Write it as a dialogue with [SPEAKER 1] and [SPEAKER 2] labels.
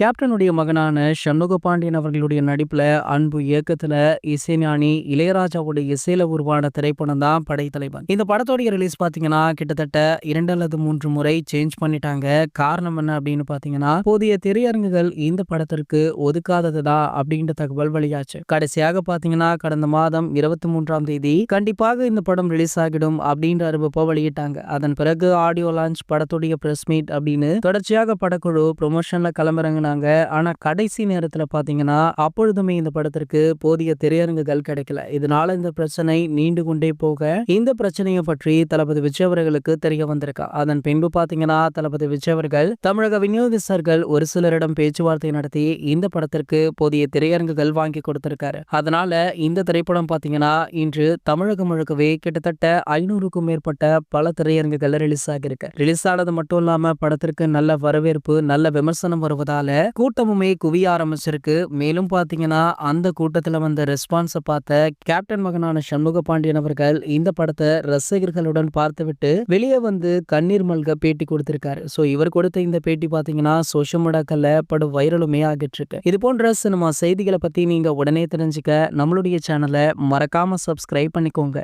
[SPEAKER 1] கேப்டனுடைய மகனான சண்முக பாண்டியன் அவர்களுடைய நடிப்பில் அன்பு இயக்கத்தில் இசைஞானி இளையராஜாவுடைய இசையில உருவான திரைப்படம் தான் படைத்தலைவன். இந்த படத்தோடைய ரிலீஸ் பார்த்தீங்கன்னா கிட்டத்தட்ட இரண்டு அல்லது மூன்று முறை சேஞ்ச் பண்ணிட்டாங்க. காரணம் என்ன அப்படின்னு பார்த்தீங்கன்னா போதிய திரையரங்குகள் இந்த படத்திற்கு ஒதுக்காததுதான் அப்படின்ற தகவல் வெளியாச்சு. கடைசியாக பார்த்தீங்கன்னா கடந்த மாதம் இருபத்தி மூன்றாம் தேதி கண்டிப்பாக இந்த படம் ரிலீஸ் ஆகிடும் அப்படின்ற அறிவிப்பை வெளியிட்டாங்க. அதன் பிறகு ஆடியோ லான்ச் படத்துடைய பிரஸ் மீட் அப்படின்னு தொடர்ச்சியாக படக்குழு ப்ரொமோஷனில் கிளம்புறாங்க பண்ணாங்க ஆனால் கடைசி நேரத்தில் பார்த்தீங்கன்னா அப்பொழுதுமே இந்த படத்திற்கு போதிய திரையரங்குகள் கிடைக்கல. இதனால இந்த பிரச்சனை நீண்டு கொண்டே போக இந்த பிரச்சனையை பற்றி தளபதி விஜய் அவர்களுக்கு தெரிய வந்திருக்கா? அதன் பின்பு பார்த்தீங்கன்னா தளபதி விஜய் அவர்கள் தமிழக விநியோகஸ்தர்கள் ஒரு சிலரிடம் பேச்சுவார்த்தை நடத்தி இந்த படத்திற்கு போதிய திரையரங்குகள் வாங்கி கொடுத்திருக்காரு. அதனால இந்த திரைப்படம் பார்த்தீங்கன்னா இன்று தமிழகம் முழுக்கவே கிட்டத்தட்ட ஐநூறுக்கும் மேற்பட்ட பல திரையரங்குகள் ரிலீஸ் ஆகியிருக்கு. ரிலீஸ் ஆனது மட்டும் இல்லாம படத்திற்கு நல்ல வரவேற்பு நல்ல விமர்சனம் வருவதால கூட்டமுமே குவிய ஆரம்பிச்சிருக்கு. மேலும் பாத்தீங்கன்னா அந்த கூட்டத்துல வந்த ரெஸ்பான்ஸை பார்த்த கேப்டன் மகனான சண்முக பாண்டியன் அவர்கள் இந்த படத்தை ரசிகர்களுடன் பார்த்துவிட்டு வெளியே வந்து கண்ணீர் மல்க பேட்டி கொடுத்திருக்காரு. ஸோ இவர் கொடுத்த இந்த பேட்டி பார்த்தீங்கன்னா சோஷியல் மீடியாக்கள்ல படும் வைரலுமே ஆகிட்டு இருக்கு இது போன்ற சினிமா செய்திகளை பத்தி நீங்க உடனே தெரிஞ்சுக்க நம்மளுடைய சேனலை மறக்காம சப்ஸ்கிரைப் பண்ணிக்கோங்க.